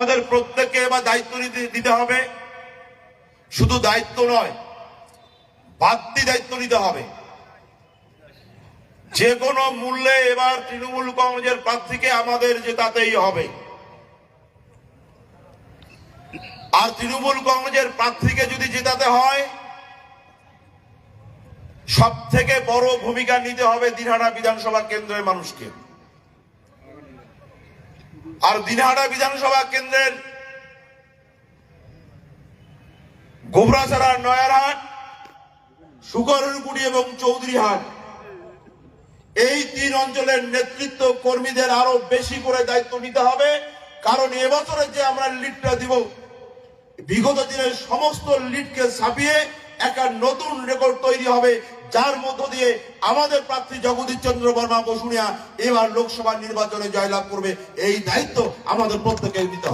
আমাদের প্রত্যেককে এবার দায়িত্ব দিতে হবে। শুধু দায়িত্ব নয়, বাড়তি দায়িত্ব নিতে হবে। যে কোনো মূল্যে এবার তৃণমূল কংগ্রেসের প্রার্থীকে আমাদের জেতাতেই হবে। আর তৃণমূল কংগ্রেসের প্রার্থীকে যদি জেতাতে হয় সব থেকে বড় ভূমিকা নিতে হবে দিনহাটা বিধানসভা কেন্দ্রের মানুষকে। আর দিনহাটা বিধানসভা কেন্দ্রের গোবরাছড়া নয়ারহাট, সুকরণকুড়ি এবং চৌধুরীহাট। এই তিন অঞ্চলের নেতৃত্ব কর্মীদের আরও বেশি করে দায়িত্ব নিতে হবে, কারণ এবছরে যে আমরা লিডটা দিব, বিগত দিনের সমস্ত লিডকে ছাপিয়ে একটা নতুন রেকর্ড তৈরি হবে। যার মধ্য দিয়ে আমাদের প্রার্থী জগদীশ চন্দ্র বর্মা বসুনিয়া এবার লোকসভা নির্বাচনে জয়লাভ করবে। এই দায়িত্ব আমাদের প্রত্যেকের দিতে হবে।